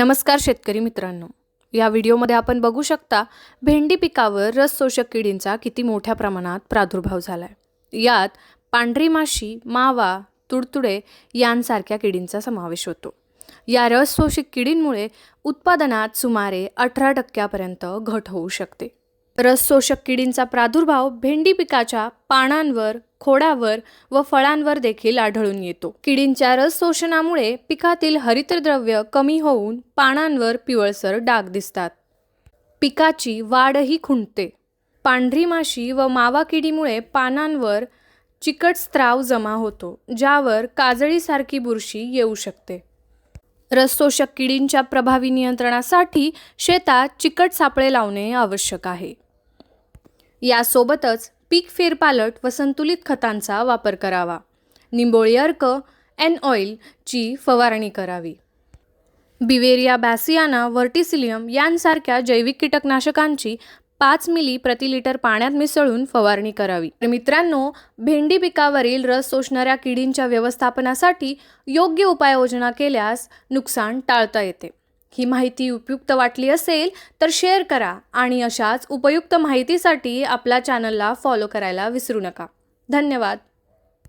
नमस्कार शेतकरी मित्रांनो. या व्हिडिओमध्ये आपण बघू शकता भेंडी पिकावर रस शोषक किडींचा किती मोठ्या प्रमाणात प्रादुर्भाव झाला आहे यात पांढरी माशी मावा तुडतुडे यांसारख्या किडींचा समावेश होतो. या रस शोषक किडींमुळे उत्पादनात सुमारे अठरा टक्क्यापर्यंत घट होऊ शकते. रस शोषक किडींचा प्रादुर्भाव भेंडी पिकाच्या पानांवर खोडावर व फळांवर देखील आढळून येतो. किडींच्या रस शोषणामुळे पिकातील हरितद्रव्य कमी होऊन पानांवर पिवळसर डाग दिसतात. पिकाची वाढही खुंटते. पांढरी माशी व मावा किडीमुळे पानांवर चिकट स्त्राव जमा होतो ज्यावर काजळीसारखी बुरशी येऊ शकते. रसशोषक किडींच्या प्रभावी नियंत्रणासाठी शेतात चिकट सापळे लावणे आवश्यक आहे. यासोबतच पीक फेरपालट व संतुलित खतांचा वापर करावा. निंबोळी अर्क एन ऑइलची फवारणी करावी. बिवेरिया बॅसियाना व्हर्टिसिलियम यांसारख्या जैविक कीटकनाशकांची पाच मिली प्रति लिटर पाण्यात मिसळून फवारणी करावी. तर मित्रांनो भेंडी पिकावरील रस सोसणाऱ्या किडींच्या व्यवस्थापनासाठी योग्य उपाययोजना केल्यास नुकसान टाळता येते. ही माहिती उपयुक्त वाटली असेल तर शेअर करा आणि अशाच उपयुक्त माहितीसाठी आपल्या चॅनलला फॉलो करायला विसरू नका. धन्यवाद.